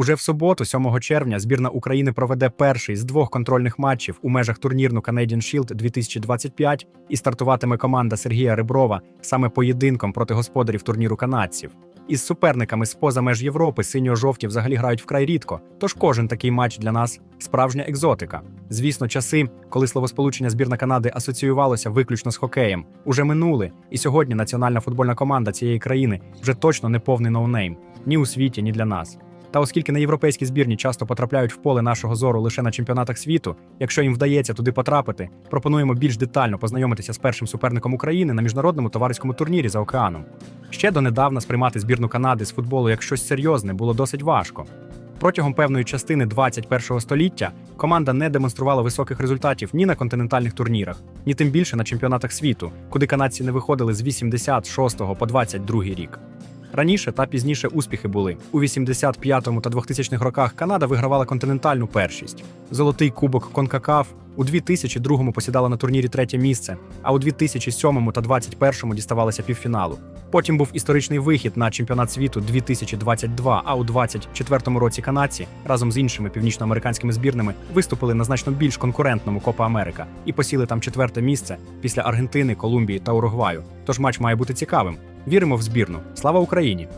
Уже в суботу, 7 червня, збірна України проведе перший з двох контрольних матчів у межах турнірну Canadian Shield 2025 і стартуватиме команда Сергія Реброва саме поєдинком проти господарів турніру канадців. Із суперниками з поза меж Європи синьо-жовті взагалі грають вкрай рідко, тож кожен такий матч для нас справжня екзотика. Звісно, часи, коли словосполучення збірна Канади асоціювалося виключно з хокеєм, уже минули, і сьогодні національна футбольна команда цієї країни вже точно не повний ноунейм ні у світі, ні для нас. Та оскільки на європейські збірні часто потрапляють в поле нашого зору лише на чемпіонатах світу, якщо їм вдається туди потрапити, пропонуємо більш детально познайомитися з першим суперником України на міжнародному товариському турнірі за океаном. Ще донедавна сприймати збірну Канади з футболу як щось серйозне було досить важко. Протягом певної частини 21-го століття команда не демонструвала високих результатів ні на континентальних турнірах, ні тим більше на чемпіонатах світу, куди канадці не виходили з 86 по 22 рік. Раніше та пізніше успіхи були. У 85-му та 2000-х роках Канада вигравала континентальну першість. Золотий кубок Конкакаф у 2002-му посідала на турнірі третє місце, а у 2007-му та 2021-му діставалася півфіналу. Потім був історичний вихід на чемпіонат світу 2022, а у 2024 році канадці разом з іншими північноамериканськими збірними виступили на значно більш конкурентному Копа Америка і посіли там четверте місце після Аргентини, Колумбії та Уругваю. Тож матч має бути цікавим. Віримо в збірну. Слава Україні!